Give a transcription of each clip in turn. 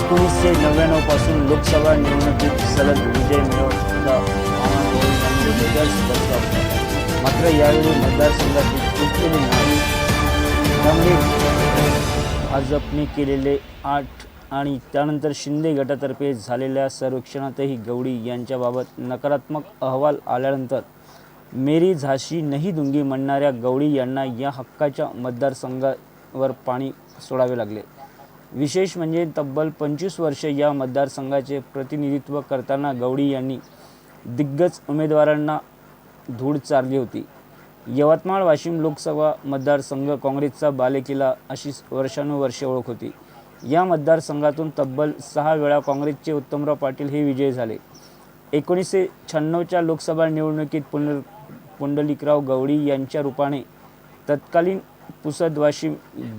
एकोणीसशे नव्याण्णवपासून लोकसभा निवडणुकीत सलग विजय मिळवता मात्र यावेळी मतदारसंघातील तुटलेली नाही त्यामुळे भाजपने केलेले आठ आणि त्यानंतर शिंदे गटातर्फे झालेल्या सर्वेक्षणातही गवडी यांच्याबाबत नकारात्मक अहवाल आल्यानंतर मेरी झाशी नाही दुंगी म्हणणाऱ्या गवडी यांना या हक्काच्या मतदारसंघावर पाणी सोडावे लागले. विशेष म्हणजे तब्बल पंचवीस वर्ष या मतदारसंघाचे प्रतिनिधित्व करताना गवळी यांनी दिग्गज उमेदवारांना धूळ चारली होती. यवतमाळ वाशिम लोकसभा मतदारसंघ काँग्रेसचा बालेकिला अशी वर्षानुवर्षे ओळख होती. या मतदारसंघातून तब्बल सहा वेळा काँग्रेसचे उत्तमराव पाटील हे विजयी झाले. एकोणीसशे शहाण्णवच्या लोकसभा निवडणुकीत पुनर पुंडलिकराव गवळी यांच्या रूपाने तत्कालीन पुसद वाशिम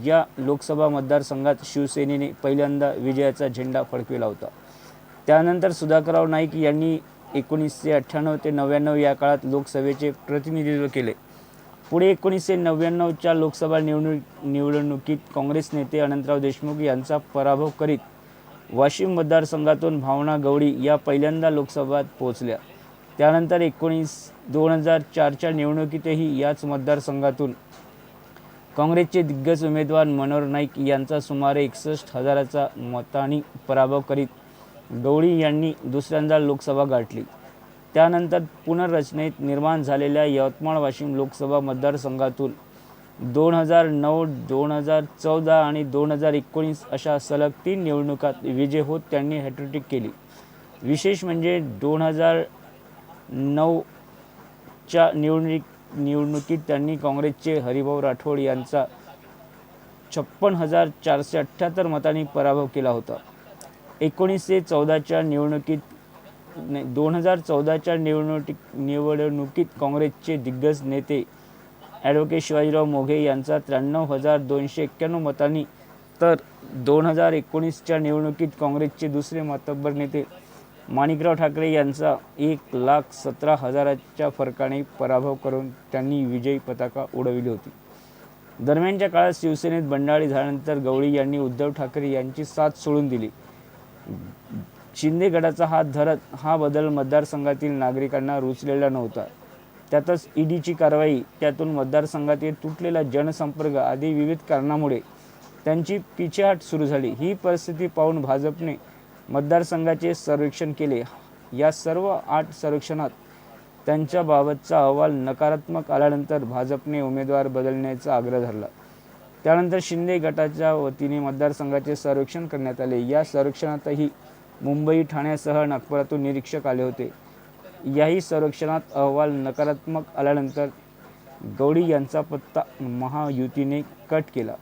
या लोकसभा मतदारसंघात शिवसेनेने पहिल्यांदा विजयाचा झेंडा फडकविला होता. त्यानंतर सुधाकरराव नाईक यांनी एकोणीसशे अठ्ठ्याण्णव ते नव्याण्णव या काळात लोकसभेचे प्रतिनिधित्व केले. पुढे एकोणीसशे नव्याण्णवच्या लोकसभा निवडणूक निवडणुकीत काँग्रेस नेते अनंतराव देशमुख यांचा पराभव करीत वाशिम मतदारसंघातून भावना गवळी या पहिल्यांदा लोकसभात पोहोचल्या. त्यानंतर एकोणीस दोन हजार चारच्या निवडणुकीतही याच मतदारसंघातून काँग्रेसचे दिग्गज उमेदवार मनोहर नाईक यांचा सुमारे एकसष्ट हजाराचा मतांनी पराभव करीत गवळी यांनी दुसऱ्यांदा लोकसभा गाठली. त्यानंतर पुनर्रचनेत निर्माण झालेल्या यवतमाळ वाशिम लोकसभा मतदारसंघातून दोन हजार नऊ दोन हजार चौदा आणि दोन हजार एकोणीस अशा सलग तीन निवडणुकात विजय होत त्यांनी हॅट्रिक केली. विशेष म्हणजे दोन हजार नऊच्या निवडणुकीत निवडणुकीत त्यांनी काँग्रेसचे हरिभाऊ राठोड यांचा छप्पन हजार चारशे अठ्ठ्याहत्तर मतांनी पराभव केला होता. एकोणीसशे चौदाच्या निवडणुकीत नाही दोन हजार चौदाच्या निवडणुकीत निवडणुकीत काँग्रेसचे दिग्गज नेते ॲडव्होकेट शिवाजीराव मोघे यांचा त्र्याण्णव हजार दोनशे एक्क्याण्णव मतांनी तर दोन हजार एकोणीसच्या निवडणुकीत काँग्रेसचे दुसरे मातब्बर नेते माणिकराव ठाकरे यांचा एक लाख सतरा हजाराच्या फरकाने पराभव करून त्यांनी विजयी पताका उडविली होती. दरम्यानच्या काळात शिवसेनेत बंडाळी झाल्यानंतर गवळी यांनी उद्धव ठाकरे यांची साथ सोडून दिली. शिंदे गटाचा हात धरत हा बदल मतदारसंघातील नागरिकांना रुचलेला नव्हता. त्यातच ईडीची कारवाई त्यातून मतदारसंघातील तुटलेला जनसंपर्क आदी विविध कारणामुळे त्यांची पिछेहाट सुरू झाली. ही परिस्थिती पाहून भाजपने मतदारसंघाचे सर्वेक्षण केले. या सर्व आठ सर्वेक्षणात त्यांच्याबाबतचा अहवाल नकारात्मक आल्यानंतर भाजपने उमेदवार बदलण्याचा आग्रह धरला. त्यानंतर शिंदे गटाच्या वतीने मतदारसंघाचे सर्वेक्षण करण्यात आले. या सर्वेक्षणातही मुंबई ठाण्यासह नागपुरातून निरीक्षक आले होते. याही सर्वेक्षणात अहवाल नकारात्मक आल्यानंतर गौडी यांचा पत्ता महायुतीने कट केला.